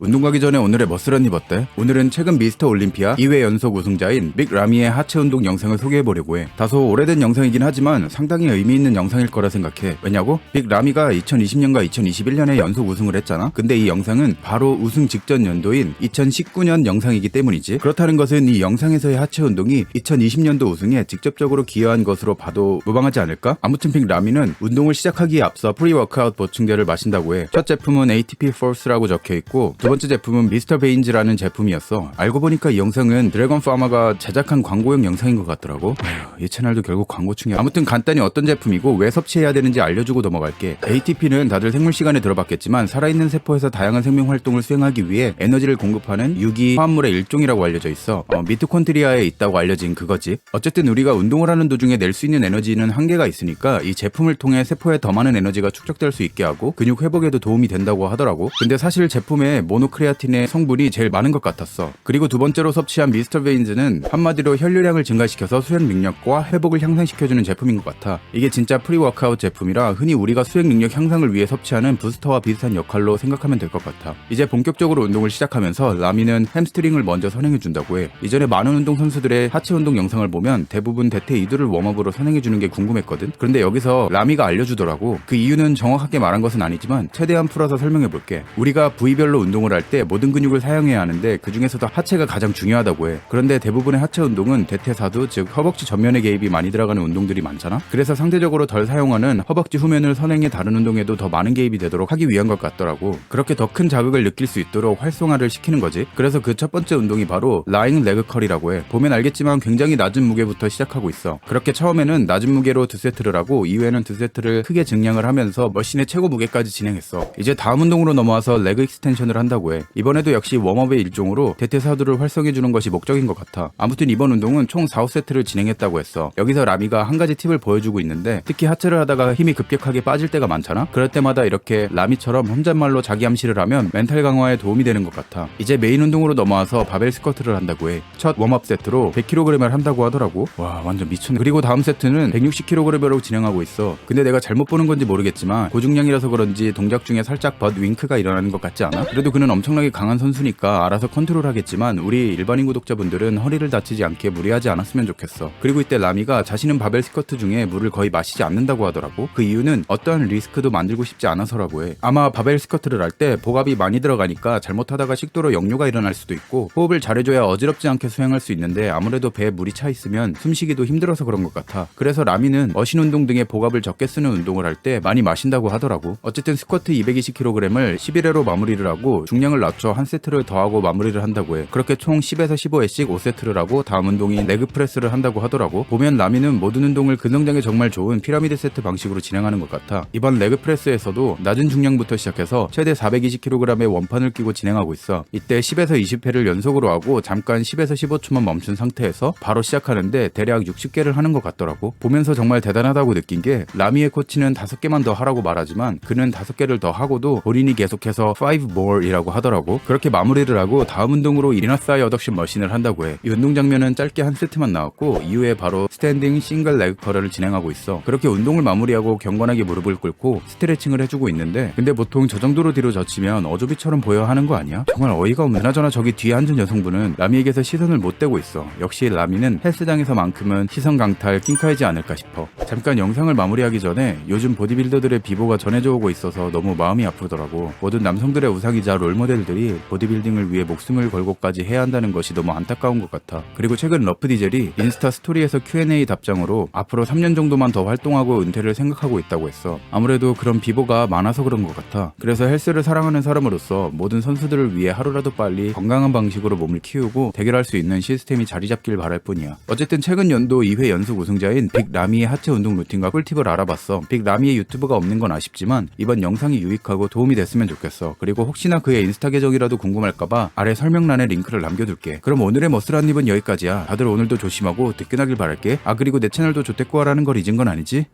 운동 가기 전에 오늘의 머슬한 입었대. 오늘은 최근 미스터 올림피아 2회 연속 우승자인 빅 라미의 하체 운동 영상을 소개해보려고 해. 다소 오래된 영상이긴 하지만 상당히 의미 있는 영상일 거라 생각해. 왜냐고? 빅 라미가 2020년과 2021년에 연속 우승을 했잖아. 근데 이 영상은 바로 우승 직전 연도인 2019년 영상이기 때문이지. 그렇다는 것은 이 영상에서의 하체 운동이 2020년도 우승에 직접적으로 기여한 것으로 봐도 무방하지 않을까? 아무튼 빅 라미는 운동을 시작하기에 앞서 프리 워크아웃 보충제를 마신다고 해. 첫 제품은 ATP Force라고 적혀 있고 두 번째 제품은 미스터 베인즈라는 제품이었어. 알고 보니까 이 영상은 드래곤 파마가 제작한 광고용 영상인 것 같더라고. 아휴, 이 채널도 결국 광고충이야. 아무튼 간단히 어떤 제품이고 왜 섭취해야 되는지 알려주고 넘어갈게. ATP는 다들 생물 시간에 들어봤겠지만 살아있는 세포에서 다양한 생명 활동을 수행하기 위해 에너지를 공급하는 유기 화합물의 일종이라고 알려져 있어. 어, 미토콘드리아에 있다고 알려진 그거지. 어쨌든 우리가 운동을 하는 도중에 낼 수 있는 에너지는 한계가 있으니까 이 제품을 통해 세포에 더 많은 에너지가 축적될 수 있게 하고 근육 회복에도 도움이 된다고 하더라고. 근데 사실 제품에 모노크레아틴의 성분이 제일 많은 것 같았어. 그리고 두 번째로 섭취한 미스터 베인즈는 한마디로 혈류량을 증가시켜서 수행 능력과 회복을 향상시켜주는 제품인 것 같아. 이게 진짜 프리 워크아웃 제품이라 흔히 우리가 수행 능력 향상을 위해 섭취하는 부스터와 비슷한 역할로 생각하면 될 것 같아. 이제 본격적으로 운동을 시작하면서 라미는 햄스트링을 먼저 선행해준다고 해. 이전에 많은 운동 선수들의 하체 운동 영상을 보면 대부분 대퇴 이두를 웜업으로 선행해주는 게 궁금했거든. 그런데 여기서 라미가 알려주더라고. 그 이유는 정확하게 말한 것은 아니지만 최대한 풀어서 설명해볼게. 우리가 부위별로 운동을 할 때 모든 근육을 사용해야 하는데 그 중에서도 하체가 가장 중요하다고 해. 그런데 대부분의 하체 운동은 대퇴사두 즉 허벅지 전면의 개입이 많이 들어가는 운동들이 많잖아. 그래서 상대적으로 덜 사용하는 허벅지 후면을 선행해 다른 운동에도 더 많은 개입이 되도록 하기 위한 것 같더라고. 그렇게 더 큰 자극을 느낄 수 있도록 활성화를 시키는 거지. 그래서 그 첫 번째 운동이 바로 라잉 레그 컬이라고 해. 보면 알겠지만 굉장히 낮은 무게부터 시작하고 있어. 그렇게 처음에는 낮은 무게로 두 세트를 하고 이후에는 두 세트를 크게 증량을 하면서 머신의 최고 무게까지 진행했어. 이제 다음 운동으로 넘어와서 레그 익스텐션을 한다고 해. 이번에도 역시 웜업의 일종으로 대퇴사두를 활성해 주는 것이 목적인 것 같아. 아무튼 이번 운동은 총 4, 5세트를 진행했다고 했어. 여기서 라미가 한 가지 팁을 보여주고 있는데 특히 하체를 하다가 힘이 급격하게 빠질 때가 많잖아. 그럴 때마다 이렇게 라미처럼 혼잣말로 자기 암시를 하면 멘탈 강화에 도움이 되는 것 같아. 이제 메인 운동으로 넘어와서 바벨 스쿼트를 한다고 해. 첫 웜업 세트로 100kg을 한다고 하더라고. 와 완전 미쳤네. 그리고 다음 세트는 160kg으로 진행하고 있어. 근데 내가 잘못 보는 건지 모르겠지만 고중량이라서 그런지 동작 중에 살짝 벗 윙크가 일어나는 것 같지 않아? 그래도 그는 엄청나게 강한 선수니까 알아서 컨트롤하겠지만 우리 일반인 구독자분들은 허리를 다치지 않게 무리하지 않았으면 좋겠어. 그리고 이때 라미가 자신은 바벨 스쿼트 중에 물을 거의 마시지 않는다고 하더라고. 그 이유는 어떠한 리스크도 만들고 싶지 않아서라고 해. 아마 바벨 스쿼트를 할때 복압이 많이 들어가니까 잘못하다가 식도로 역류가 일어날 수도 있고 호흡을 잘해줘야 어지럽지 않게 수행할 수 있는데 아무래도 배에 물이 차 있으면 숨쉬기도 힘들어서 그런 것 같아. 그래서 라미는 어신 운동 등의 복압을 적게 쓰는 운동을 할 때 많이 마신다고 하더라고. 어쨌든 스쿼트 220kg을 11회로 마무리를 하고 중량을 낮춰 한 세트를 더하고 마무리를 한다고 해. 그렇게 총 10에서 15회씩 5세트를 하고 다음 운동인 레그 프레스를 한다고 하더라고. 보면 라미는 모든 운동을 근성장에 정말 좋은 피라미드 세트 방식으로 진행하는 것 같아. 이번 레그 프레스에서도 낮은 중량부터 시작해서 최대 420kg의 원판을 끼고 진행하고 있어. 이때 10에서 20회를 연속으로 하고 잠깐 10에서 15초만 멈춘 상태에서 바로 시작하는데 대략 60개를 하는 것 같더라고. 보면서 정말 대단하다고 느낀 게 라미의 코치는 5개만 더 하라고 말하지만 그는 5개를 더 하고도 본인이 계속해서 5 more이라고 하더라고. 그렇게 마무리를 하고 다음 운동으로 이너사이 어덕션 머신을 한다고 해. 이 운동 장면은 짧게 한 세트만 나왔고 이후에 바로 스탠딩 싱글 레그 커러를 진행하고 있어. 그렇게 운동을 마무리하고 경건하게 무릎을 꿇고 스트레칭을 해주고 있는데 근데 보통 저 정도로 뒤로 젖히면 어조비처럼 보여 하는 거 아니야? 정말 어이가 없네. 그나저나 저기 뒤에 앉은 여성분은 라미에게서 시선을 못 떼고 있어. 역시 라미는 헬스장에서만큼은 시선 강탈 킹카이지 않을까 싶어. 잠깐 영상을 마무리하기 전에 요즘 보디빌더들의 비보가 전해져 오고 있어서 너무 마음이 아프더라고. 모든 남성들의 우상이자 롤모델들이 보디빌딩을 위해 목숨을 걸고까지 해야 한다는 것이 너무 안타까운 것 같아. 그리고 최근 러프 디젤이 인스타 스토리에서 Q&A 답장으로 앞으로 3년 정도만 더 활동하고 은퇴를 생각하고 있다고 했어. 아무래도 그런 비보가 많아서 그런 것 같아. 그래서 헬스를 사랑하는 사람으로서 모든 선수들을 위해 하루라도 빨리 건강한 방식으로 몸을 키우고 대결할 수 있는 시스템이 자리 잡길 바랄 뿐이야. 어쨌든 최근 연도 2회 연속 우승자인 빅 라미의 하체 운동 루틴과 꿀팁을 알아봤어. 빅 라미의 유튜브가 없는 건 아쉽지만 이번 영상이 유익하고 도움이 됐으면 좋겠어. 그리고 혹시나 그의 인스타 계정이라도 궁금할까봐 아래 설명란에 링크를 남겨둘게. 그럼 오늘의 머슬한 입은 여기까지야. 다들 오늘도 조심하고 뜨끈하길 바랄게. 아 그리고 내 채널도 조태꾸하라는 걸 잊은 건 아니지?